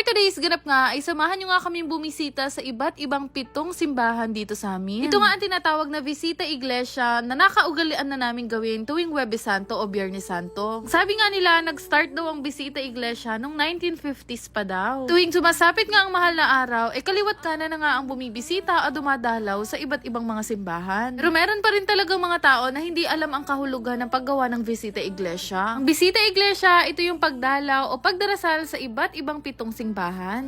For today's ganap nga, ay samahan nyo nga kaming bumisita sa iba't ibang pitong simbahan dito sa amin. Ito nga ang tinatawag na Visita Iglesia na nakaugalian na namin gawin tuwing Webes Santo o Biyernes Santo. Sabi nga nila, nag-start daw ang Visita Iglesia noong 1950s pa daw. Tuwing sumasapit nga ang mahal na araw, eh kaliwat kanan na nga ang bumibisita o dumadalaw sa iba't ibang mga simbahan. Pero meron pa rin talagang mga tao na hindi alam ang kahulugan ng paggawa ng Visita Iglesia. Ang Visita Iglesia, ito yung pagdalaw o pagdarasal sa iba't ibang pitong simbahan.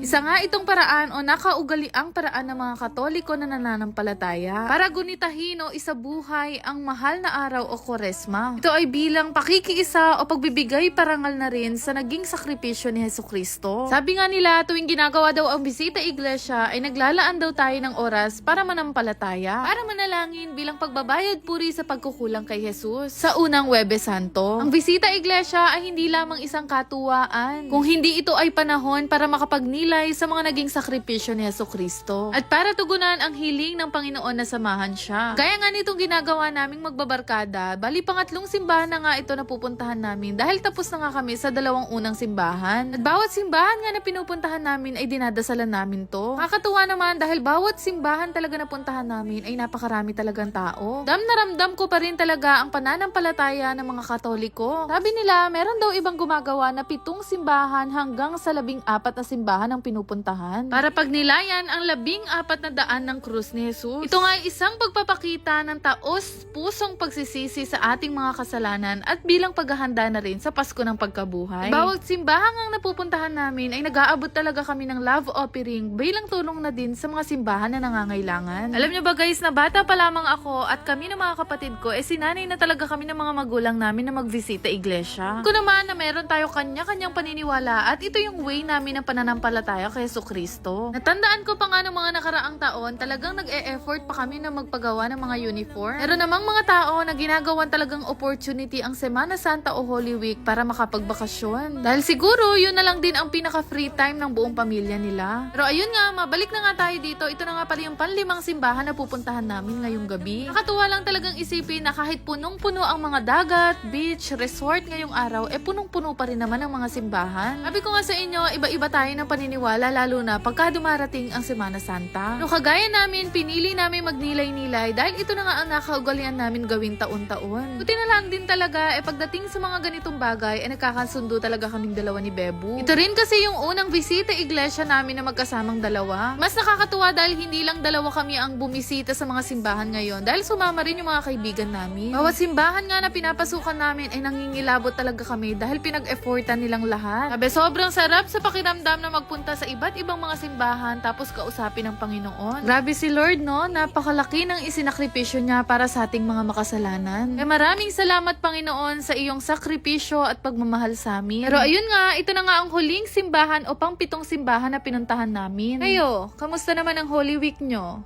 Isa nga itong paraan o nakaugaliang paraan ng mga katoliko na nananampalataya para gunitahin o isabuhay ang mahal na araw o koresma. Ito ay bilang pakikiisa o pagbibigay parangal na rin sa naging sakripisyo ni Heso Kristo. Sabi nga nila, tuwing ginagawa daw ang bisita iglesia ay naglalaan daw tayo ng oras para manampalataya, para manalangin bilang pagbabayad puri sa pagkukulang kay Jesus. Sa unang Webes Santo, ang bisita iglesia ay hindi lamang isang katuwaan, kung hindi ito ay panahon para makapagnilay sa mga naging sakripisyo ni Heso Kristo at para tugunan ang hiling ng Panginoon na samahan siya. Gaya nga nitong ginagawa naming magbabarkada, bali pangatlong simbahan na nga ito na pupuntahan namin dahil tapos na nga kami sa dalawang unang simbahan. At bawat simbahan nga na pinupuntahan namin ay dinadasalan namin to. Nakakatuwa naman dahil bawat simbahan talaga na puntahan namin ay napakarami talagang tao. Dam na ramdam ko pa rin talaga ang pananampalataya ng mga katoliko. Sabi nila, meron daw ibang gumagawa na pitong simbahan hanggang sa labing apat na simbahan ang pinupuntahan. Para pagnilayan ang labing apat na daan ng krus ni Jesus. Ito nga ay isang pagpapakita ng taos pusong pagsisisi sa ating mga kasalanan at bilang paghahanda na rin sa Pasko ng pagkabuhay. Bawat simbahan ang napupuntahan namin ay nag-aabot talaga kami ng love offering bilang tulong na din sa mga simbahan na nangangailangan. Alam niyo ba guys, na bata pa lamang ako at kami ng mga kapatid ko, eh sinanay na talaga kami ng mga magulang namin na magbisita iglesia. Kung naman na meron tayo kanya-kanyang paniniwala at ito yung way namin ng pananampalataya kay Yeso Kristo. Natandaan ko pa nga ng mga nakaraang taon, talagang nag-e-effort pa kami na magpagawa ng mga uniform. Meron namang mga tao na ginagawan talagang opportunity ang Semana Santa o Holy Week para makapagbakasyon. Dahil siguro, yun na lang din ang pinaka-free time ng buong pamilya nila. Pero ayun nga, mabalik na nga tayo dito. Ito na nga pala yung panlimang simbahan na pupuntahan namin ngayong gabi. Nakatuwa lang talagang isipin na kahit punong-puno ang mga dagat, beach, resort ngayong araw, eh punong-puno pa rin naman ang mga simbahan. Sabi ko nga sa inyo, iba-iba tayo ng paniniwala lalo na pagka dumarating ang Semana Santa. No kagaya namin, pinili namin magnilay-nilay dahil ito na nga ang nakaugalian namin gawin taon-taon. Buti na lang din talaga, eh pagdating sa mga ganitong bagay, eh nagkakasundo talaga kaming dalawa ni Bebu. Ito rin kasi yung unang bisita iglesia namin na magkasamang dalawa. Mas nakakatuwa dahil hindi lang dalawa kami ang bumisita sa mga simbahan ngayon dahil sumama rin yung mga kaibigan namin. Bawat simbahan nga na pinapasukan namin ay nangingilabot talaga kami dahil pinag-effortan nilang lahat. Sabi, sobrang sarap sa pakiramdam na magpunta sa iba't ibang mga simbahan tapos kausapin ng Panginoon. Grabe si Lord, no? Napakalaki ng isinakripisyo niya para sa ating mga makasalanan. Kaya maraming salamat, Panginoon, sa iyong sakripisyo at pagmamahal sa amin. Pero ayun nga, ito na nga ang huling simbahan o pang pitong simbahan na pinuntahan namin. Kayo, kamusta naman ang Holy Week nyo?